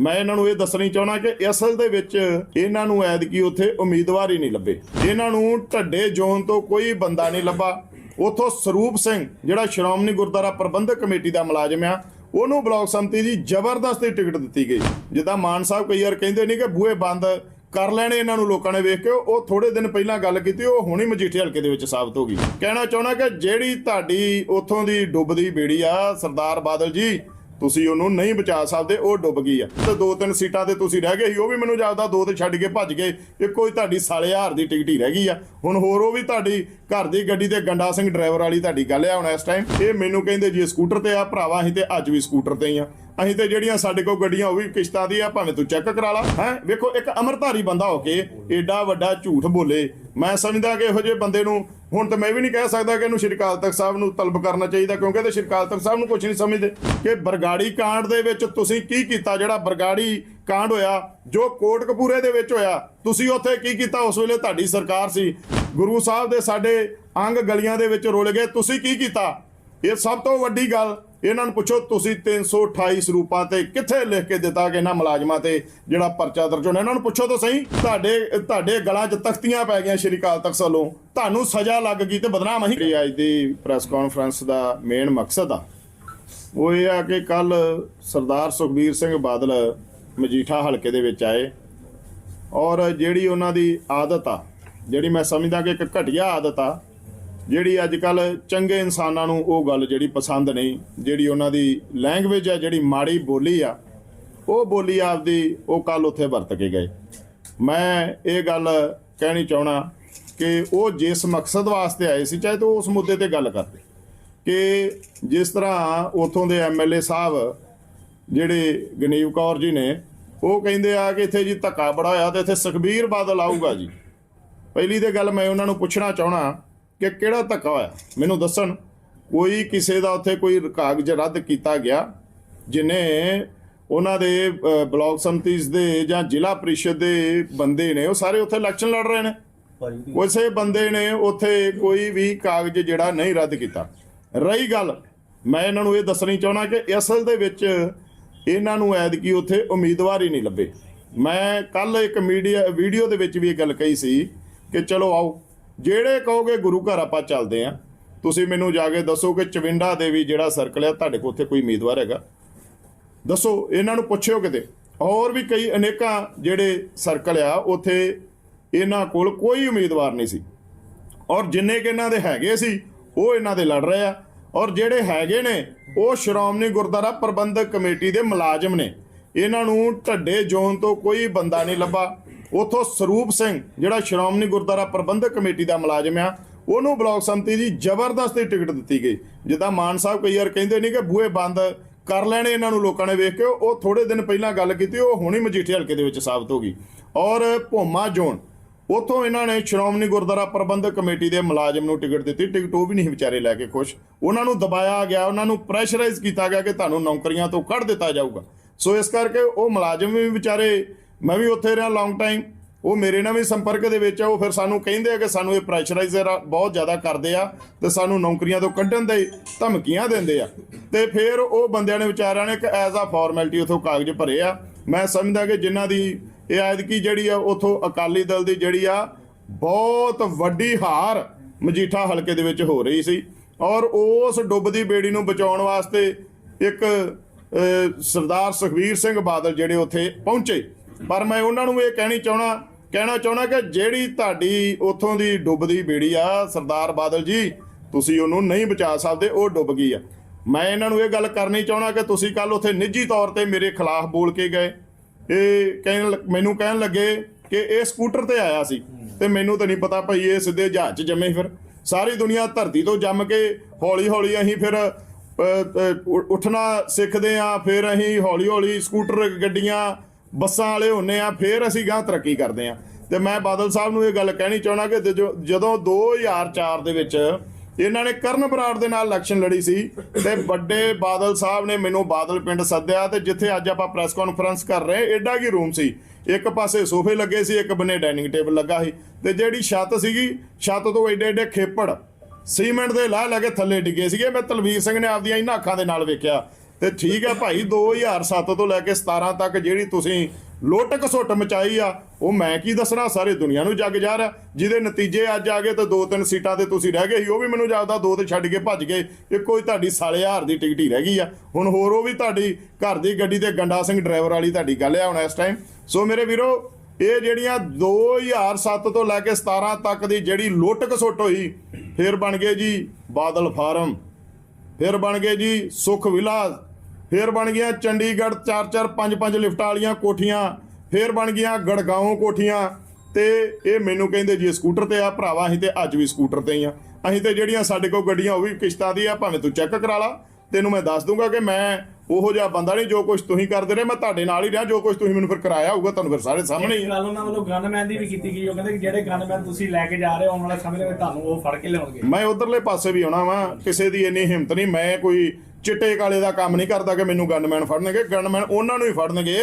ਮੈਂ ਇਹਨਾਂ ਨੂੰ ਇਹ ਦੱਸਣੀ ਚਾਹਣਾ ਕਿ ਅਸਲ ਦੇ ਵਿੱਚ ਇਹਨਾਂ ਨੂੰ ਐਦਕੀ ਉੱਥੇ ਉਮੀਦਵਾਰ ਹੀ ਨਹੀਂ ਲੱਭੇ। ਇਹਨਾਂ ਨੂੰ ਢੱਡੇ ਜ਼ੋਨ ਤੋਂ ਕੋਈ ਬੰਦਾ ਨਹੀਂ ਲੱਭਾ। ਉਥੋਂ ਸਰੂਪ ਸਿੰਘ, ਜਿਹੜਾ ਸ਼੍ਰੋਮਣੀ ਗੁਰਦੁਆਰਾ ਪ੍ਰਬੰਧਕ ਕਮੇਟੀ ਦਾ ਮੁਲਾਜ਼ਮ ਆ, ਉਹਨੂੰ ਬਲਾਕ ਸੰਮਤੀ ਦੀ ਜ਼ਬਰਦਸਤੀ ਟਿਕਟ ਦਿੱਤੀ ਗਈ। ਜਿੱਦਾਂ ਮਾਨ ਸਾਹਿਬ ਕਈ ਵਾਰ ਕਹਿੰਦੇ ਨਹੀਂ ਕਿ ਬੂਹੇ ਬੰਦ ਕਰ ਲੈਣੇ ਇਹਨਾਂ ਨੂੰ ਲੋਕਾਂ ਨੇ ਵੇਖ ਕੇ, ਉਹ ਥੋੜੇ ਦਿਨ ਪਹਿਲਾਂ ਗੱਲ ਕੀਤੀ, ਉਹ ਹੁਣੀ ਮਜੀਠੇ ਹਲਕੇ ਦੇ ਵਿੱਚ ਸਾਬਤ ਹੋ ਗਈ। ਕਹਿਣਾ ਚਾਹਣਾ ਕਿ ਜਿਹੜੀ ਤੁਹਾਡੀ ਉਥੋਂ ਦੀ ਡੁੱਬਦੀ ਬੇੜੀ ਆ, ਸਰਦਾਰ ਬਾਦਲ ਜੀ ਤੁਸੀਂ ਉਹਨੂੰ ਨਹੀਂ ਬਚਾ ਸਕਦੇ, ਉਹ ਡੁੱਬ ਗਈ ਆ। ਤੇ ਦੋ ਤਿੰਨ ਸੀਟਾਂ ਤੇ ਤੁਸੀਂ ਰਹਿ ਗਏ ਸੀ, ਉਹ ਵੀ ਮੈਨੂੰ ਜਾਪਦਾ ਦੋ ਤੇ ਛੱਡ ਕੇ ਭੱਜ ਗਏ। ਇੱਕੋ ਹੀ ਤੁਹਾਡੀ ਸਾਲੇ ਹਾਰ ਦੀ ਟਿਕਟ ਹੀ ਰਹਿ ਗਈ ਆ। ਹੁਣ ਹੋਰ ਉਹ ਵੀ ਤੁਹਾਡੀ ਘਰ ਦੀ ਗੱਡੀ ਤੇ ਗੰਡਾ ਸਿੰਘ ਡਰਾਈਵਰ ਵਾਲੀ ਤੁਹਾਡੀ ਗੱਲ ਆ ਹੁਣ ਇਸ ਟਾਈਮ ਇਹ ਮੈਨੂੰ ਕਹਿੰਦੇ ਜੀ ਸਕੂਟਰ ਤੇ ਆ, ਭਰਾਵਾ, ਅਸੀਂ ਤੇ ਅੱਜ ਵੀ ਸਕੂਟਰ ਤੇ ਹੀ ਆ। ਅਸੀਂ ਤੇ ਜਿਹੜੀਆਂ ਸਾਡੇ ਕੋਲ ਗੱਡੀਆਂ, ਉਹ ਵੀ ਕਿਸ਼ਤਾਂ ਦੀ ਆ, ਭਾਵੇਂ ਤੂੰ ਚੈੱਕ ਕਰਾ ਲਾ। ਹੈ? ਵੇਖੋ, ਇੱਕ ਅਮਰਧਾਰੀ ਬੰਦਾ ਹੋ ਕੇ ਏਡਾ ਵੱਡਾ ਝੂਠ ਬੋਲੇ। ਮੈਂ ਸਮਝਦਾ ਕਿ ਇਹੋ ਜਿਹੇ ਬੰਦੇ ਨੂੰ ਹੁਣ ਤਾਂ ਮੈਂ ਵੀ ਨਹੀਂ ਕਹਿ ਸਕਦਾ ਕਿ ਇਹਨੂੰ ਸ਼੍ਰੀ ਅਕਾਲ ਤਖਤ ਸਾਹਿਬ ਨੂੰ ਤਲਬ ਕਰਨਾ ਚਾਹੀਦਾ, ਕਿਉਂਕਿ ਤੇ ਸ਼੍ਰੀ ਅਕਾਲ ਤਖਤ ਸਾਹਿਬ ਨੂੰ ਕੁਝ ਨਹੀਂ ਸਮਝਦੇ ਕਿ ਬਰਗਾੜੀ ਕਾਂਡ ਦੇ ਵਿੱਚ ਤੁਸੀਂ ਕੀ ਕੀਤਾ, ਜਿਹੜਾ ਬਰਗਾੜੀ ਕਾਂਡ ਹੋਇਆ, ਜੋ ਕੋਟਕਪੂਰੇ ਦੇ ਵਿੱਚ ਹੋਇਆ, ਤੁਸੀਂ ਉੱਥੇ ਕੀ ਕੀਤਾ? ਉਸ ਵੇਲੇ ਤੁਹਾਡੀ ਸਰਕਾਰ ਸੀ। ਗੁਰੂ ਸਾਹਿਬ ਦੇ ਸਾਡੇ ਅੰਗ ਗਲੀਆਂ ਦੇ ਵਿੱਚ ਰੁਲ ਗਏ, ਤੁਸੀਂ ਕੀ ਕੀਤਾ? ਇਹ ਸਭ ਤੋਂ ਵੱਡੀ ਗੱਲ ਇਹਨਾਂ ਨੂੰ ਪੁੱਛੋ, ਤੁਸੀਂ 328 ਸਰੂਪਾਂ ਤੇ ਕਿੱਥੇ ਲਿਖ ਕੇ ਦਿੱਤਾ ਕਿ ਇਹਨਾਂ ਮੁਲਾਜ਼ਮਾਂ ਤੇ ਜਿਹੜਾ ਪਰਚਾ ਦਰਜ ਹੋਣਾ? ਇਹਨਾਂ ਨੂੰ ਪੁੱਛੋ ਤਾਂ ਸਹੀ, ਤੁਹਾਡੇ ਤੁਹਾਡੇ ਗਲਾਂ 'ਚ ਤਖਤੀਆਂ ਪੈ ਗਈਆਂ ਸ਼੍ਰੀ ਅਕਾਲ ਤਖਤ ਵੱਲੋਂ। ਤੁਹਾਨੂੰ ਸਜ਼ਾ ਲੱਗ ਗਈ ਤੇ ਬਦਨਾਮ ਹੀ ਜਿਹੜੀ ਅੱਜ ਦੀ ਪ੍ਰੈਸ ਕਾਨਫਰੰਸ ਦਾ ਮੇਨ ਮਕਸਦ ਆ, ਉਹ ਇਹ ਆ ਕਿ ਕੱਲ ਸਰਦਾਰ ਸੁਖਬੀਰ ਸਿੰਘ ਬਾਦਲ ਮਜੀਠਾ ਹਲਕੇ ਦੇ ਵਿੱਚ ਆਏ ਔਰ ਜਿਹੜੀ ਉਹਨਾਂ ਦੀ ਆਦਤ ਆ, ਜਿਹੜੀ ਮੈਂ ਸਮਝਦਾ ਕਿ ਇੱਕ ਘਟੀਆ ਆਦਤ ਆ ਜਿਹੜੀ ਅੱਜ ਕੱਲ ਚੰਗੇ ਇਨਸਾਨਾਂ ਨੂੰ ਉਹ ਗੱਲ ਜਿਹੜੀ ਪਸੰਦ ਨਹੀਂ, ਜਿਹੜੀ ਉਹਨਾਂ ਦੀ ਲੈਂਗੁਏਜ ਆ, ਜਿਹੜੀ ਮਾੜੀ ਬੋਲੀ ਆ, ਉਹ ਬੋਲੀ ਆਪਦੀ ਉਹ ਕੱਲ ਉੱਥੇ ਵਰਤ ਕੇ ਗਏ। ਮੈਂ ਇਹ ਗੱਲ ਕਹਿਣੀ ਚਾਹਣਾ ਕਿ ਉਹ ਜਿਸ ਮਕਸਦ ਵਾਸਤੇ ਆਏ ਸੀ, ਚਾਹੇ ਤਾਂ ਉਸ ਮੁੱਦੇ ਤੇ ਗੱਲ ਕਰਦੇ ਕਿ ਜਿਸ ਤਰ੍ਹਾਂ ਉਥੋਂ ਦੇ ਐਮਐਲਏ ਸਾਹਿਬ ਜਿਹੜੇ ਗਨੀਵ ਕੌਰ ਜੀ ਨੇ, ਉਹ ਕਹਿੰਦੇ ਆ ਕਿ ਇੱਥੇ ਜੀ ਧੱਕਾ ਬੜਾ ਹੋਇਆ ਤੇ ਇੱਥੇ ਸੁਖਬੀਰ ਬਾਦਲ ਆਊਗਾ ਜੀ। ਪਹਿਲੀ ਤੇ ਗੱਲ ਮੈਂ ਉਹਨਾਂ ਨੂੰ ਪੁੱਛਣਾ ਚਾਹਣਾ ਕਿ ਕਿਹੜਾ ਧੱਕਾ ਹੋਇਆ? ਮੈਨੂੰ ਦੱਸਣ। ਕੋਈ ਕਿਸੇ ਦਾ ਉੱਥੇ ਕੋਈ ਕਾਗਜ਼ ਰੱਦ ਕੀਤਾ ਗਿਆ ਜਿਨੇ ਉਹਨਾਂ ਦੇ ਬਲਾਕ ਸੰਮਤੀਸ ਦੇ ਜਾਂ ਜ਼ਿਲ੍ਹਾ ਪ੍ਰੀਸ਼ਦ ਦੇ ਬੰਦੇ ਨੇ ਉਹ ਸਾਰੇ ਉੱਥੇ ਇਲੈਕਸ਼ਨ ਲੜ ਰਹੇ ਨੇ। ਕਿਸੇ ਬੰਦੇ ਨੇ ਉੱਥੇ ਕੋਈ ਵੀ ਕਾਗਜ਼ ਜਿਹੜਾ ਨਹੀਂ ਰੱਦ ਕੀਤਾ। ਰਹੀ ਗੱਲ ਮੈਂ ਇਹਨਾਂ ਨੂੰ ਇਹ ਦੱਸਣੀ ਚਾਹਣਾ ਕਿ ਅਸਲ ਦੇ ਵਿੱਚ ਇਹਨਾਂ ਨੂੰ ਐਦਕੀ ਉੱਥੇ ਉਮੀਦਵਾਰ ਹੀ ਨਹੀਂ ਲੱਭੇ। ਮੈਂ ਕੱਲ ਇੱਕ ਮੀਡੀਆ ਵੀਡੀਓ ਦੇ ਵਿੱਚ ਵੀ ਇਹ ਗੱਲ ਕਹੀ ਸੀ ਕਿ ਚਲੋ ਆਓ ਜਿਹੜੇ ਕਹੋਗੇ ਗੁਰੂ ਘਰ ਆਪਾਂ ਚੱਲਦੇ ਆ, ਤੁਸੀਂ ਮੈਨੂੰ ਜਾ ਕੇ ਦੱਸੋ ਕਿ ਚਵਿੰਡਾ ਦੇਵੀ ਜਿਹੜਾ ਸਰਕਲ ਆ, ਤੁਹਾਡੇ ਕੋਲ ਉੱਥੇ ਕੋਈ ਉਮੀਦਵਾਰ ਹੈਗਾ? ਦੱਸੋ, ਇਹਨਾਂ ਨੂੰ ਪੁੱਛਿਓ ਕਿਤੇ। ਹੋਰ ਵੀ ਕਈ ਅਨੇਕਾਂ ਜਿਹੜੇ ਸਰਕਲ ਆ, ਉੱਥੇ ਇਹਨਾਂ ਕੋਲ ਕੋਈ ਉਮੀਦਵਾਰ ਨਹੀਂ ਸੀ। ਔਰ ਜਿੰਨੇ ਕਿ ਇਹਨਾਂ ਦੇ ਹੈਗੇ ਸੀ, ਉਹ ਇਹਨਾਂ ਦੇ ਲੜ ਰਹੇ ਆ। ਔਰ ਜਿਹੜੇ ਹੈਗੇ ਨੇ, ਉਹ ਸ਼੍ਰੋਮਣੀ ਗੁਰਦੁਆਰਾ ਪ੍ਰਬੰਧਕ ਕਮੇਟੀ ਦੇ ਮੁਲਾਜ਼ਮ ਨੇ। ਇਹਨਾਂ ਨੂੰ ਢੱਡੇ ਜ਼ੋਨ ਤੋਂ ਕੋਈ ਬੰਦਾ ਨਹੀਂ ਲੱਭਾ। ਉਥੋਂ ਸਰੂਪ ਸਿੰਘ, ਜਿਹੜਾ ਸ਼੍ਰੋਮਣੀ ਗੁਰਦੁਆਰਾ ਪ੍ਰਬੰਧਕ ਕਮੇਟੀ ਦਾ ਮੁਲਾਜ਼ਮ ਆ, ਉਹਨੂੰ ਬਲਾਕ ਸੰਮਤੀ ਦੀ ਜ਼ਬਰਦਸਤੀ ਟਿਕਟ ਦਿੱਤੀ ਗਈ। ਜਿੱਦਾਂ ਮਾਨ ਸਾਹਿਬ ਕਈ ਵਾਰ ਕਹਿੰਦੇ ਨੇ ਕਿ ਬੂਹੇ ਬੰਦ ਕਰ ਲੈਣੇ ਇਹਨਾਂ ਨੂੰ ਲੋਕਾਂ ਨੇ ਵੇਖ ਕੇ, ਉਹ ਥੋੜੇ ਦਿਨ ਪਹਿਲਾਂ ਗੱਲ ਕੀਤੀ, ਉਹ ਹੁਣੀ ਮਜੀਠੇ ਹਲਕੇ ਦੇ ਵਿੱਚ ਸਾਬਤ ਹੋ ਗਈ। ਔਰ ਭੋਮਾ ਜ਼ੋਨ, ਉਥੋਂ ਇਹਨਾਂ ਨੇ ਸ਼੍ਰੋਮਣੀ ਗੁਰਦੁਆਰਾ ਪ੍ਰਬੰਧਕ ਕਮੇਟੀ ਦੇ ਮੁਲਾਜ਼ਮ ਨੂੰ ਟਿਕਟ ਦਿੱਤੀ। ਟਿਕਟ ਉਹ ਵੀ ਨਹੀਂ ਵਿਚਾਰੇ ਲੈ ਕੇ ਖੁਸ਼। ਉਹਨਾਂ ਨੂੰ ਦਬਾਇਆ ਗਿਆ, ਉਹਨਾਂ ਨੂੰ ਪ੍ਰੈਸ਼ਰਾਈਜ਼ ਕੀਤਾ ਗਿਆ ਕਿ ਤੁਹਾਨੂੰ ਨੌਕਰੀਆਂ ਤੋਂ ਕੱਢ ਦਿੱਤਾ ਜਾਊਗਾ। ਸੋ ਇਸ ਕਰਕੇ ਉਹ ਮੁਲਾਜ਼ਮ ਵੀ ਵਿਚਾਰੇ ਮੈਂ ਵੀ ਉੱਥੇ ਰਿਹਾ ਲੌਂਗ ਟਾਈਮ ਉਹ ਮੇਰੇ ਨਾਲ ਵੀ ਸੰਪਰਕ ਦੇ ਵਿੱਚ ਆ। ਉਹ ਫਿਰ ਸਾਨੂੰ ਕਹਿੰਦੇ ਆ ਕਿ ਸਾਨੂੰ ਇਹ ਪ੍ਰੈਸ਼ਰਾਈਜ਼ਰ ਬਹੁਤ ਜ਼ਿਆਦਾ ਕਰਦੇ ਆ ਤੇ ਸਾਨੂੰ ਨੌਕਰੀਆਂ ਤੋਂ ਕੱਢਣ ਦੇ ਧਮਕੀਆਂ ਦਿੰਦੇ ਆ। ਤੇ ਫਿਰ ਉਹ ਬੰਦਿਆਂ ਨੇ ਵਿਚਾਰਿਆਂ ਨੇ ਇੱਕ ਐਜ਼ ਆ ਫਾਰਮੈਲਿਟੀ ਉਥੋਂ ਕਾਗਜ਼ ਭਰੇ ਆ। ਮੈਂ ਸਮਝਦਾ ਕਿ ਜਿਨ੍ਹਾਂ ਦੀ ਇਹ ਐਤਕੀ ਜਿਹੜੀ ਆ, ਉਥੋਂ ਅਕਾਲੀ ਦਲ ਦੀ ਜਿਹੜੀ ਆ, ਬਹੁਤ ਵੱਡੀ ਹਾਰ ਮਜੀਠਾ ਹਲਕੇ ਦੇ ਵਿੱਚ ਹੋ ਰਹੀ ਸੀ। ਔਰ ਉਸ ਡੁੱਬਦੀ ਬੇੜੀ ਨੂੰ ਬਚਾਉਣ ਵਾਸਤੇ ਇੱਕ ਸਰਦਾਰ ਸੁਖਵੀਰ ਸਿੰਘ ਬਾਦਲ ਜਿਹੜੇ ਉੱਥੇ ਪਹੁੰਚੇ। ਪਰ ਮੈਂ ਉਹਨਾਂ ਨੂੰ ਇਹ ਕਹਿਣੀ ਚਾਹਣਾ ਕਹਿਣਾ ਚਾਹਣਾ ਕਿ ਜਿਹੜੀ ਤੁਹਾਡੀ ਉੱਥੋਂ ਦੀ ਡੁੱਬਦੀ ਬੇੜੀ ਆ, ਸਰਦਾਰ ਬਾਦਲ ਜੀ, ਤੁਸੀਂ ਉਹਨੂੰ ਨਹੀਂ ਬਚਾ ਸਕਦੇ, ਉਹ ਡੁੱਬ ਗਈ ਆ। ਮੈਂ ਇਹਨਾਂ ਨੂੰ ਇਹ ਗੱਲ ਕਰਨੀ ਚਾਹਣਾ ਕਿ ਤੁਸੀਂ ਕੱਲ ਉੱਥੇ ਨਿੱਜੀ ਤੌਰ ਤੇ ਮੇਰੇ ਖਿਲਾਫ ਬੋਲ ਕੇ ਗਏ। ਇਹ ਕਹਿਣ ਲ- ਮੈਨੂੰ ਕਹਿਣ ਲੱਗੇ ਕਿ ਇਹ ਸਕੂਟਰ ਤੇ ਆਇਆ ਸੀ ਤੇ ਮੈਨੂੰ ਤਾਂ ਨਹੀਂ ਪਤਾ ਭਾਈ ਇਹ ਸਿੱਧੇ ਜਹਾਜ਼ 'ਚ ਜੰਮੇ ਫਿਰ। ਸਾਰੀ ਦੁਨੀਆ ਧਰਤੀ ਤੋਂ ਜੰਮ ਕੇ ਹੌਲੀ ਹੌਲੀ ਅਸੀਂ ਫਿਰ ਉੱਠਣਾ ਸਿੱਖਦੇ ਆ ਫਿਰ ਅਸੀਂ ਹੌਲੀ ਹੌਲੀ ਸਕੂਟਰ, ਗੱਡੀਆਂ ਬੱਸਾਂ ਵਾਲੇ ਹੁੰਨੇ ਆ, ਫਿਰ ਅਸੀਂ ਗਾਂ ਤਰੱਕੀ ਕਰਦੇ ਆ। ਤੇ ਮੈਂ ਬਾਦਲ ਸਾਹਿਬ ਨੂੰ ਇਹ ਗੱਲ ਕਹਿਣੀ ਚਾਹਣਾ ਕਿ ਜਦੋਂ- ਜਦੋਂ 2004 ਦੇ ਵਿੱਚ ਇਹਨਾਂ ਨੇ ਕਰਨ ਬਰਾੜ ਦੇ ਨਾਲ ਇਲੈਕਸ਼ਨ ਲੜੀ ਸੀ, ਤੇ ਵੱਡੇ ਬਾਦਲ ਸਾਹਿਬ ਨੇ ਮੈਨੂੰ ਬਾਦਲ ਪਿੰਡ ਸੱਦਿਆ ਤੇ ਜਿੱਥੇ ਅੱਜ ਆਪਾਂ ਪ੍ਰੈਸ ਕਾਨਫਰੰਸ ਕਰ ਰਹੇ, ਏਡਾ ਕੀ ਰੂਮ ਸੀ। ਇੱਕ ਪਾਸੇ ਸੋਫੇ ਲੱਗੇ ਸੀ, ਇੱਕ ਬੰਨੇ ਡਾਈਨਿੰਗ ਟੇਬਲ ਲੱਗਾ ਸੀ। ਤੇ ਜਿਹੜੀ ਛੱਤ ਸੀਗੀ, ਛੱਤ ਤੋਂ ਏਡੇ ਏਡੇ ਖੇਪੜ ਸੀਮੈਂਟ ਦੇ ਲਾਹ ਲਾ ਕੇ ਥੱਲੇ ਡਿੱਗੇ ਸੀਗੇ। ਮੈਂ ਤਲਵੀਰ ਸਿੰਘ ਨੇ ਆਪਦੀਆਂ ਇਹਨਾਂ ਅੱਖਾਂ ਦੇ ਨਾਲ ਵੇਖਿਆ। ਤੇ ਠੀਕ ਹੈ ਭਾਈ 2007 ਤੋਂ ਲੈ ਕੇ 17 ਤੱਕ ਜਿਹੜੀ ਤੁਸੀਂ ਲੁੱਟ ਘਸੁੱਟ ਮਚਾਈ ਆ, ਉਹ ਮੈਂ ਕੀ ਦੱਸਣਾ? ਸਾਰੇ ਦੁਨੀਆ ਨੂੰ ਜੱਗ ਜਾ ਰਿਹਾ। ਜਿਹਦੇ ਨਤੀਜੇ ਅੱਜ ਆ ਗਏ ਤਾਂ ਦੋ ਤਿੰਨ ਸੀਟਾਂ ਤੇ ਤੁਸੀਂ ਰਹਿ ਗਏ ਸੀ, ਉਹ ਵੀ ਮੈਨੂੰ ਜਾਪਦਾ, ਦੋ ਤੇ ਛੱਡ ਕੇ ਭੱਜ ਗਏ ਇੱਕੋ ਹੀ ਤੁਹਾਡੀ ਸਾਲੇ ਹਾਰ ਦੀ ਟਿਕਟ ਹੀ ਰਹਿ ਗਈ ਆ। ਹੁਣ ਹੋਰ ਉਹ ਵੀ ਤੁਹਾਡੀ ਘਰ ਦੀ ਗੱਡੀ ਤੇ ਗੰਡਾ ਸਿੰਘ ਡਰਾਈਵਰ ਵਾਲੀ ਤੁਹਾਡੀ ਗੱਲ ਆ ਹੁਣ ਇਸ ਟਾਈਮ ਸੋ ਮੇਰੇ ਵੀਰੋ, ਇਹ ਜਿਹੜੀਆਂ 2007 ਤੋਂ ਲੈ ਕੇ 17 ਤੱਕ ਦੀ ਜਿਹੜੀ ਲੁੱਟ ਘਸੁੱਟ ਹੋਈ, ਫਿਰ ਬਣ ਗਏ ਜੀ ਬਾਦਲ ਫਾਰਮ। ਫਿਰ ਬਣ ਗਏ ਜੀ ਸੁਖ ਵਿਲਾਸ। ਫਿਰ ਬਣ ਗਈਆਂ ਚੰਡੀਗੜ੍ਹ 4-4 5-5 ਲਿਫਟਾਂ ਵਾਲੀਆਂ ਕੋਠੀਆਂ ਫਿਰ ਬਣ ਗਈਆਂ ਗੜਗਾਉਂ ਕੋਠੀਆਂ ਤੇ ਇਹ ਮੈਨੂੰ ਕਹਿੰਦੇ ਜੀ ਸਕੂਟਰ ਤੇ ਆ ਭਰਾਵਾ ਅਸੀਂ ਤੇ ਅੱਜ ਵੀ ਸਕੂਟਰ ਤੇ ਹੀ ਆ। ਅਸੀਂ ਤੇ ਜਿਹੜੀਆਂ ਸਾਡੇ ਕੋਲ ਗੱਡੀਆਂ ਉਹ ਵੀ ਕਿਸ਼ਤਾਂ ਦੀ ਆ ਭਾਵੇਂ ਤੂੰ ਚੈੱਕ ਕਰਾ ਲਾ। ਤੈਨੂੰ ਮੈਂ ਦੱਸ ਦੂੰਗਾ ਕਿ ਮੈਂ ਉਹੋ ਜਿਹਾ ਬੰਦਾ ਨਹੀਂ ਜੋ ਕੁਝ ਤੁਸੀਂ ਕਰਦੇ ਰਹੇ ਮੈਂ ਤੁਹਾਡੇ ਨਾਲ ਹੀ ਰਿਹਾ ਜੋ ਕੁਝ ਤੁਸੀਂ ਮੈਨੂੰ ਫਿਰ ਕਰਾਇਆ ਹੋਊਗਾ ਤੁਹਾਨੂੰ ਫਿਰ ਸਾਰੇ ਸਾਹਮਣੇ ਹੀ। ਗੱਲ ਉਹਨਾਂ ਵੱਲੋਂ ਗਨਮੈਨ ਦੀ ਵੀ ਕੀਤੀ ਗਈ ਉਹ ਕਹਿੰਦੇ ਕਿ ਜਿਹੜੇ ਗਨਮੈਨ ਤੁਸੀਂ ਲੈ ਕੇ ਜਾ ਰਹੇ ਹੋ ਆਉਣ ਵਾਲੇ ਸਮੇਂ ਦੇ ਵਿੱਚ ਤੁਹਾਨੂੰ ਉਹ ਫੜ ਕੇ ਲਿਆਉਣਗੇ। ਮੈਂ ਉਧਰਲੇ ਪਾਸੇ ਵੀ ਆਉਣਾ ਵਾਂ ਕਿਸੇ ਦੀ ਇੰਨੀ ਹਿੰਮਤ ਨਹੀਂ ਮੈਂ ਕੋਈ ਚਿੱਟੇ ਕਾਲੇ ਦਾ ਕੰਮ ਨਹੀਂ ਕਰਦਾ ਕਿ ਮੈਨੂੰ ਗਨਮੈਨ ਫੜਨਗੇ, ਗਨਮੈਨ ਉਹਨਾਂ ਨੂੰ ਹੀ ਫੜਨਗੇ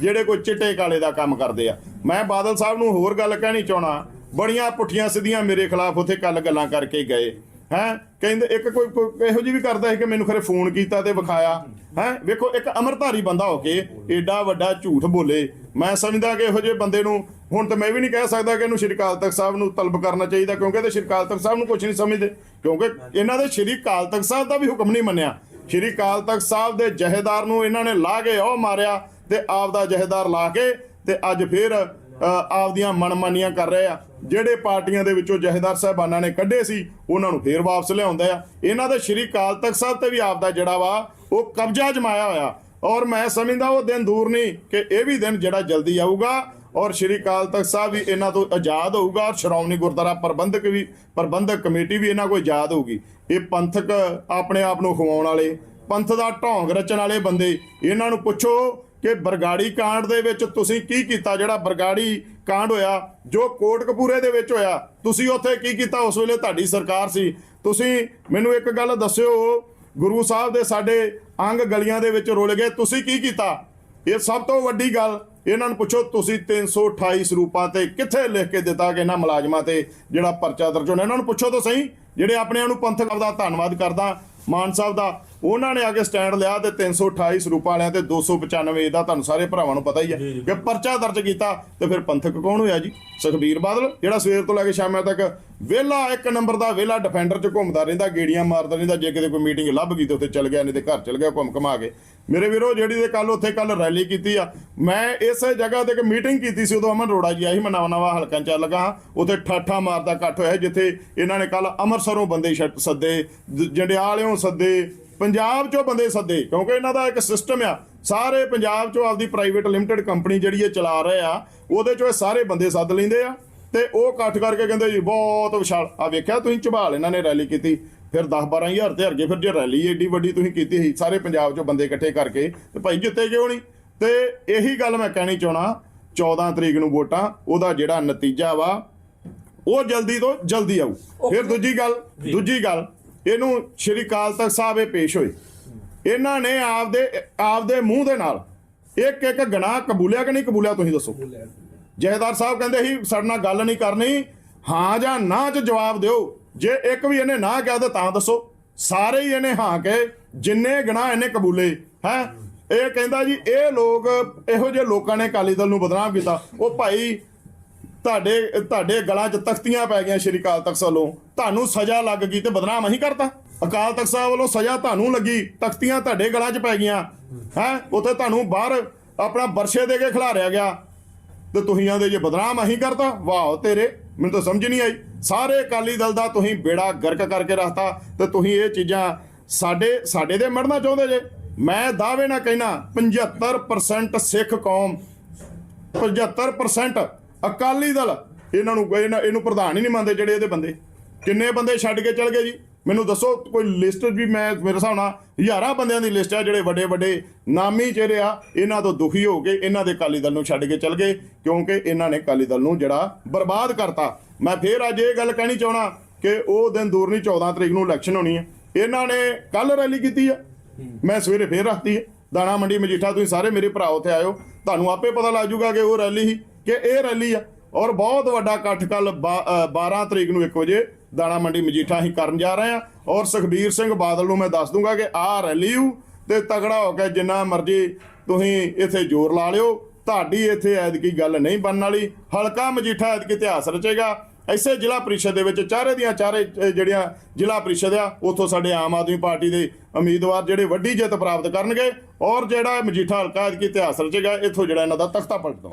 ਜਿਹੜੇ ਕੋਈ ਚਿੱਟੇ ਕਾਲੇ ਦਾ ਕੰਮ ਕਰਦੇ ਆ। ਮੈਂ ਬਾਦਲ ਸਾਹਿਬ ਨੂੰ ਹੋਰ ਗੱਲ ਕਹਿਣੀ ਚਾਹਣਾ ਬੜੀਆਂ ਪੁੱਠੀਆਂ ਸਿੱਧੀਆਂ ਮੇਰੇ ਖਿਲਾਫ ਉੱਥੇ ਕੱਲ ਗੱਲਾਂ ਕਰਕੇ ਗਏ। ਹੈ? ਕਹਿੰਦੇ ਇੱਕ ਕੋਈ ਇਹੋ ਜਿਹੀ ਵੀ ਕਰਦਾ ਸੀ ਕਿ ਮੈਨੂੰ ਖਰੇ ਫੋਨ ਕੀਤਾ ਤੇ ਵਿਖਾਇਆ। ਹੈ? ਵੇਖੋ, ਇੱਕ ਅਮਰਧਾਰੀ ਬੰਦਾ ਹੋ ਕੇ ਏਡਾ ਵੱਡਾ ਝੂਠ ਬੋਲੇ। ਮੈਂ ਸਮਝਦਾ ਕਿ ਇਹੋ ਜਿਹੇ ਬੰਦੇ ਨੂੰ ਹੁਣ ਤਾਂ ਮੈਂ ਵੀ ਨਹੀਂ ਕਹਿ ਸਕਦਾ ਕਿ ਇਹਨੂੰ ਸ਼੍ਰੀ ਅਕਾਲ ਤਖਤ ਸਾਹਿਬ ਨੂੰ ਤਲਬ ਕਰਨਾ ਚਾਹੀਦਾ, ਕਿਉਂਕਿ ਇਹ ਸ਼੍ਰੀ ਅਕਾਲ ਤਖਤ ਸਾਹਿਬ ਨੂੰ ਕੁਝ ਨਹੀਂ ਸਮਝਦੇ। ਕਿਉਂਕਿ ਇਹਨਾਂ ਦੇ ਸ਼੍ਰੀ ਅਕਾਲ ਤਖਤ ਸਾਹਿਬ ਦਾ ਵੀ ਹੁਕਮ ਨਹੀਂ ਮੰਨਿਆ। ਸ਼੍ਰੀ ਅਕਾਲ ਤਖਤ ਸਾਹਿਬ ਦੇ ਜਹੇਦਾਰ ਨੂੰ ਇਹਨਾਂ ਨੇ ਲਾ ਕੇ ਉਹ ਮਾਰਿਆ ਤੇ ਆਪ ਦਾ ਜਹੇਦਾਰ ਲਾ ਕੇ ਤੇ ਅੱਜ ਫਿਰ ਆਪਦੀਆਂ ਮਨਮਾਨੀਆਂ ਕਰ ਰਹੇ ਆ। ਜਿਹੜੇ ਪਾਰਟੀਆਂ ਦੇ ਵਿੱਚੋਂ ਜਹੇਦਾਰ ਸਾਹਿਬਾਨਾਂ ਨੇ ਕੱਢੇ ਸੀ, ਉਹਨਾਂ ਨੂੰ ਫੇਰ ਵਾਪਸ ਲਿਆਉਂਦਾ ਆ। ਇਹਨਾਂ ਦਾ ਸ਼੍ਰੀ ਅਕਾਲ ਤਖਤ ਸਾਹਿਬ ਤੇ ਵੀ ਆਪਦਾ ਜਿਹੜਾ ਵਾ, ਉਹ ਕਬਜ਼ਾ ਜਮਾਇਆ ਹੋਇਆ। ਔਰ ਮੈਂ ਸਮਝਦਾ ਉਹ ਦਿਨ ਦੂਰ ਨਹੀਂ, ਕਿ ਇਹ ਵੀ ਦਿਨ ਜਿਹੜਾ ਜਲਦੀ ਆਊਗਾ। ਔਰ ਸ਼੍ਰੀ ਅਕਾਲ ਤਖਤ ਸਾਹਿਬ ਵੀ ਇਹਨਾਂ ਤੋਂ ਆਜ਼ਾਦ ਹੋਊਗਾ ਔਰ ਸ਼੍ਰੋਮਣੀ ਗੁਰਦੁਆਰਾ ਪ੍ਰਬੰਧਕ ਵੀ, ਪ੍ਰਬੰਧਕ ਕਮੇਟੀ ਵੀ ਇਹਨਾਂ ਕੋਲ ਆਜ਼ਾਦ ਹੋਊਗੀ। ਇਹ ਪੰਥਕ ਆਪਣੇ ਆਪ ਨੂੰ ਖਵਾਉਣ ਵਾਲੇ, ਪੰਥ ਦਾ ਢੋਂਗ ਰਚਣ ਵਾਲੇ ਬੰਦੇ, ਇਹਨਾਂ ਨੂੰ ਪੁੱਛੋ ਕਿ ਬਰਗਾੜੀ ਕਾਂਡ ਦੇ ਵਿੱਚ ਤੁਸੀਂ ਕੀ ਕੀਤਾ? ਜਿਹੜਾ ਬਰਗਾੜੀ ਕਾਂਡ ਹੋਇਆ, ਜੋ ਕੋਟਕਪੂਰੇ ਦੇ ਵਿੱਚ ਹੋਇਆ, ਤੁਸੀਂ ਉੱਥੇ ਕੀ ਕੀਤਾ? ਉਸ ਵੇਲੇ ਤੁਹਾਡੀ ਸਰਕਾਰ ਸੀ। ਤੁਸੀਂ ਮੈਨੂੰ ਇੱਕ ਗੱਲ ਦੱਸਿਓ, ਗੁਰੂ ਸਾਹਿਬ ਦੇ ਸਾਡੇ ਅੰਗ ਗਲੀਆਂ ਦੇ ਵਿੱਚ ਰੁਲ ਗਏ, ਤੁਸੀਂ ਕੀ ਕੀਤਾ? ਇਹ ਸਭ ਤੋਂ ਵੱਡੀ ਗੱਲ ਇਹਨਾਂ ਨੂੰ ਪੁੱਛੋ, ਤੁਸੀਂ 328 ਸਰੂਪਾਂ ਤੇ ਕਿੱਥੇ ਲਿਖ ਕੇ ਦਿੱਤਾ ਕਿ ਇਹਨਾਂ ਮੁਲਾਜ਼ਮਾਂ ਤੇ ਜਿਹੜਾ ਪਰਚਾ ਦਰਜ ਹੋਣਾ? ਇਹਨਾਂ ਨੂੰ ਪੁੱਛੋ ਤਾਂ ਸਹੀ, ਜਿਹੜੇ ਆਪਣੇ ਆਪ ਨੂੰ ਪੰਥਕ ਦਾ ਧੰਨਵਾਦ ਕਰਦਾ, ਮਾਨ ਸਾਹਿਬ ਦਾ ਉਹਨਾਂ ਨੇ ਆ ਕੇ ਸਟੈਂਡ ਲਿਆ ਤੇ 328 ਸਰੂਪਾਂ ਵਾਲਿਆਂ ਤੇ 295 ਦਾ ਤੁਹਾਨੂੰ ਸਾਰੇ ਭਰਾਵਾਂ ਨੂੰ ਪਤਾ ਹੀ ਹੈ ਕਿ ਪਰਚਾ ਦਰਜ ਕੀਤਾ ਤੇ ਫਿਰ ਪੰਥਕ ਕੌਣ ਹੋਇਆ ਜੀ? ਸੁਖਬੀਰ ਬਾਦਲ ਜਿਹੜਾ ਸਵੇਰ ਤੋਂ ਲੈ ਕੇ ਸ਼ਾਮਾਂ ਤੱਕ ਵਿਹਲਾ ਇੱਕ ਨੰਬਰ ਦਾ ਵਿਹਲਾ ਡਿਫੈਂਡਰ ਚ ਘੁੰਮਦਾ ਰਹਿੰਦਾ ਗੇੜੀਆਂ ਮਾਰਦਾ ਰਹਿੰਦਾ ਜੇ ਕਿਤੇ ਕੋਈ ਮੀਟਿੰਗ ਲੱਭ ਗਈ ਤੇ ਉੱਥੇ ਚੱਲ ਗਿਆ ਨਹੀਂ ਤੇ ਘਰ ਚੱਲ ਗਿਆ ਘੁੰਮ ਘਮਾ ਕੇ। ਮੇਰੇ ਵੀਰੋ ਜਿਹੜੀ ਤੇ ਕੱਲ ਉੱਥੇ ਕੱਲ ਰੈਲੀ ਕੀਤੀ ਆ ਮੈਂ ਇਸੇ ਜਗ੍ਹਾ ਤੇ ਇੱਕ ਮੀਟਿੰਗ ਕੀਤੀ ਸੀ ਉਦੋਂ ਅਮਨ ਰੋੜਾ ਜੀ ਆਈ ਮੈਂ ਨਵਾਂ ਨਵਾਂ ਹਲਕਾਂ ਚੱਲ ਲਗਾ ਉੱਥੇ ਠਾਠਾ ਮਾਰਦਾ ਇਕੱਠ ਹੋਇਆ ਜਿੱਥੇ ਇਹਨਾਂ ਨੇ ਕੱਲ ਅੰਮ੍ਰਿਤਸਰੋਂ ਬੰਦੇ ਸੱਦੇ ਜੰਡਿਆਲਿਓਂ ਸੱਦੇ ਪੰਜਾਬ ਚੋਂ ਬੰਦੇ ਸੱਦੇ ਕਿਉਂਕਿ ਇਹਨਾਂ ਦਾ ਇੱਕ ਸਿਸਟਮ ਆ। ਸਾਰੇ ਪੰਜਾਬ ਚੋਂ ਆਪਦੀ ਪ੍ਰਾਈਵੇਟ ਲਿਮਟਿਡ ਕੰਪਨੀ ਜਿਹੜੀ ਇਹ ਚਲਾ ਰਹੇ ਆ ਉਹਦੇ ਚੋਂ ਇਹ ਸਾਰੇ ਬੰਦੇ ਸੱਦ ਲੈਂਦੇ ਆ। ਤੇ ਉਹ ਇਕੱਠ ਕਰਕੇ ਕਹਿੰਦੇ ਜੀ ਬਹੁਤ ਵਿਸ਼ਾਲ। ਆ ਵੇਖਿਆ ਤੁਸੀਂ ਝਬਾਲ ਇਹਨਾਂ ਨੇ ਰੈਲੀ ਕੀਤੀ। ਫਿਰ 10 12000 ਤੇ ਹਰਗੇ ਫਿਰ ਜੇ ਰੈਲੀ ਏਡੀ ਵੱਡੀ ਤੁਸੀਂ ਕੀਤੀ ਸੀ ਸਾਰੇ ਪੰਜਾਬ ਚੋਂ ਬੰਦੇ ਇਕੱਠੇ ਕਰਕੇ ਤੇ ਭਾਈ ਜਿੱਤੇ ਕਿਉਂ ਨਹੀਂ? ਤੇ ਇਹੀ ਗੱਲ ਮੈਂ ਕਹਿਣੀ ਚਾਹਣਾ 14 ਤਰੀਕ ਨੂੰ ਵੋਟਾਂ ਉਹਦਾ ਜਿਹੜਾ ਨਤੀਜਾ ਵਾ ਉਹ ਜਲਦੀ ਤੋਂ ਜਲਦੀ ਆਊ। ਫਿਰ ਦੂਜੀ ਗੱਲ ਦੂਜੀ ਗੱਲ ਇਹਨੂੰ ਸ਼੍ਰੀ ਅਕਾਲ ਤਖਤ ਸਾਹਿਬ ਇਹ ਪੇਸ਼ ਹੋਏ ਇਹਨਾਂ ਨੇ ਆਪਦੇ ਆਪਦੇ ਮੂੰਹ ਦੇ ਨਾਲ ਇੱਕ ਇੱਕ ਗੁਨਾਹ ਕਬੂਲਿਆ ਕਿ ਨਹੀਂ ਕਬੂਲਿਆ ਤੁਸੀਂ ਦੱਸੋ? ਜਹੇਦਾਰ ਸਾਹਿਬ ਕਹਿੰਦੇ ਸੀ ਸਾਡੇ ਨਾਲ ਗੱਲ ਨਹੀਂ ਕਰਨੀ ਹਾਂ ਜਾਂ ਨਾ ਚ ਜਵਾਬ ਦਿਓ। ਜੇ ਇੱਕ ਵੀ ਇਹਨੇ ਨਾ ਕਿਹਾ ਤਾਂ ਦੱਸੋ। ਸਾਰੇ ਹੀ ਇਹਨੇ ਹਾਂ ਕਹੇ ਜਿੰਨੇ ਗੁਨਾਹ ਇਹਨੇ ਕਬੂਲੇ ਹੈ? ਇਹ ਕਹਿੰਦਾ ਜੀ ਇਹ ਲੋਕ ਇਹੋ ਜਿਹੇ ਲੋਕਾਂ ਨੇ ਅਕਾਲੀ ਦਲ ਨੂੰ ਬਦਨਾਮ ਕੀਤਾ। ਉਹ ਭਾਈ ਤੁਹਾਡੇ ਤੁਹਾਡੇ ਗਲਾਂ 'ਚ ਤਖਤੀਆਂ ਪੈ ਗਈਆਂ ਸ਼੍ਰੀ ਅਕਾਲ ਤਖਤ ਵੱਲੋਂ। ਤੁਹਾਨੂੰ ਸਜ਼ਾ ਲੱਗ ਗਈ ਤੇ ਬਦਨਾਮ ਅਸੀਂ ਕਰਤਾ। ਅਕਾਲ ਤਖਤ ਸਾਹਿਬ ਵੱਲੋਂ ਸਜ਼ਾ ਤੁਹਾਨੂੰ ਲੱਗੀ, ਤਖਤੀਆਂ ਤੁਹਾਡੇ ਗਲਾਂ 'ਚ ਪੈ ਗਈਆਂ। ਹੈ? ਉੱਥੇ ਤੁਹਾਨੂੰ ਬਾਹਰ ਆਪਣਾ ਬਰਸ਼ੇ ਦੇ ਕੇ ਖਿਲਾਰਿਆ ਗਿਆ। ਤੇ ਤੁਸੀਂ ਆਂਦੇ ਜੇ ਬਦਨਾਮ ਅਸੀਂ ਕਰਤਾ, ਵਾਹ ਤੇਰੇ, ਮੈਨੂੰ ਤਾਂ ਸਮਝ ਨਹੀਂ ਆਈ। ਸਾਰੇ ਅਕਾਲੀ ਦਲ ਦਾ ਤੁਸੀਂ ਬੇੜਾ ਗਰਕ ਕਰਕੇ ਰੱਖਤਾ ਤੇ ਤੁਸੀਂ ਇਹ ਚੀਜ਼ਾਂ ਸਾਡੇ ਸਾਡੇ ਦੇ ਮੜਨਾ ਚਾਹੁੰਦੇ ਜੇ। ਮੈਂ ਦਾਅਵੇ ਨਾਲ ਕਹਿਣਾ 75% ਸਿੱਖ ਕੌਮ 75% ਅਕਾਲੀ ਦਲ। ਇਹਨਾਂ ਨੂੰ ਇਹਨਾਂ- ਇਹਨੂੰ ਪ੍ਰਧਾਨ ਹੀ ਨਹੀਂ ਮੰਨਦੇ ਜਿਹੜੇ ਇਹਦੇ ਬੰਦੇ। ਕਿੰਨੇ ਬੰਦੇ ਛੱਡ ਕੇ ਚਲ ਗਏ ਜੀ? ਮੈਨੂੰ ਦੱਸੋ, ਕੋਈ ਲਿਸਟ ਵੀ ਮੈਂ, ਮੇਰੇ ਹਿਸਾਬ ਨਾਲ ਹਜ਼ਾਰਾਂ ਬੰਦਿਆਂ ਦੀ ਲਿਸਟ ਆ ਜਿਹੜੇ ਵੱਡੇ ਵੱਡੇ ਨਾਮੀ ਚਿਹਰੇ ਆ, ਇਹਨਾਂ ਤੋਂ ਦੁਖੀ ਹੋ ਕੇ ਇਹਨਾਂ ਦੇ ਅਕਾਲੀ ਦਲ ਨੂੰ ਛੱਡ ਕੇ ਚਲ ਗਏ, ਕਿਉਂਕਿ ਇਹਨਾਂ ਨੇ ਅਕਾਲੀ ਦਲ ਨੂੰ ਜਿਹੜਾ ਬਰਬਾਦ ਕਰਤਾ। ਮੈਂ ਫੇਰ ਅੱਜ ਇਹ ਗੱਲ ਕਹਿਣੀ ਚਾਹਣਾ ਕਿ ਉਹ ਦਿਨ ਦੂਰ ਨਹੀਂ 14 ਤਰੀਕ ਨੂੰ ਇਲੈਕਸ਼ਨ ਹੋਣੀ ਹੈ ਇਹਨਾਂ ਨੇ ਕੱਲ ਰੈਲੀ ਕੀਤੀ ਆ। ਮੈਂ ਸਵੇਰੇ ਫੇਰ ਰੱਖਤੀ ਹੈ ਦਾਣਾ ਮੰਡੀ ਮਜੀਠਾ, ਤੁਸੀਂ ਸਾਰੇ ਮੇਰੇ ਭਰਾ ਉੱਥੇ ਆਇਓ। ਤੁਹਾਨੂੰ ਆਪੇ ਪਤਾ ਲੱਗ ਜਾਊਗਾ ਕਿ ਉਹ ਰੈਲੀ ਸੀ। ਕਿ ਇਹ ਰੈਲੀ ਆ ਔਰ ਬਹੁਤ ਵੱਡਾ ਇਕੱਠ ਕੱਲ 12 ਤਰੀਕ ਨੂੰ 1 ਵਜੇ ਦਾਣਾ ਮੰਡੀ ਮਜੀਠਾ ਅਸੀਂ ਕਰਨ ਜਾ ਰਹੇ ਹਾਂ ਔਰ ਸੁਖਬੀਰ ਸਿੰਘ ਬਾਦਲ ਨੂੰ ਮੈਂ ਦੱਸ ਦੂੰਗਾ ਕਿ ਆਹ ਰੈਲੀ ਹੂ ਤੇ ਤਗੜਾ ਹੋ ਕੇ ਜਿੰਨਾ ਮਰਜ਼ੀ ਤੁਸੀਂ ਇੱਥੇ ਜ਼ੋਰ ਲਾ ਲਿਓ। ਤੁਹਾਡੀ ਇੱਥੇ ਐਤਕੀ ਗੱਲ ਨਹੀਂ ਬਣਨ ਵਾਲੀ। ਹਲਕਾ ਮਜੀਠਾ ਐਤਕੀ ਇਤਿਹਾਸ ਰਚੇਗਾ। ਐਸੇ ਜ਼ਿਲ੍ਹਾ ਪ੍ਰੀਸ਼ਦ ਦੇ ਵਿੱਚ ਚਾਰੇ ਦੀਆਂ ਚਾਰੇ ਜਿਹੜੀਆਂ ਜ਼ਿਲ੍ਹਾ ਪ੍ਰੀਸ਼ਦ ਆ, ਉੱਥੋਂ ਸਾਡੇ ਆਮ ਆਦਮੀ ਪਾਰਟੀ ਦੇ ਉਮੀਦਵਾਰ ਜਿਹੜੇ ਵੱਡੀ ਜਿੱਤ ਪ੍ਰਾਪਤ ਕਰਨਗੇ ਔਰ ਜਿਹੜਾ ਮਜੀਠਾ ਹਲਕਾ ਐਤਕੀ ਇਤਿਹਾਸ ਰਚੇਗਾ, ਇੱਥੋਂ ਜਿਹੜਾ ਇਹਨਾਂ ਦਾ ਤਖਤਾ ਪਲਟਦਾ।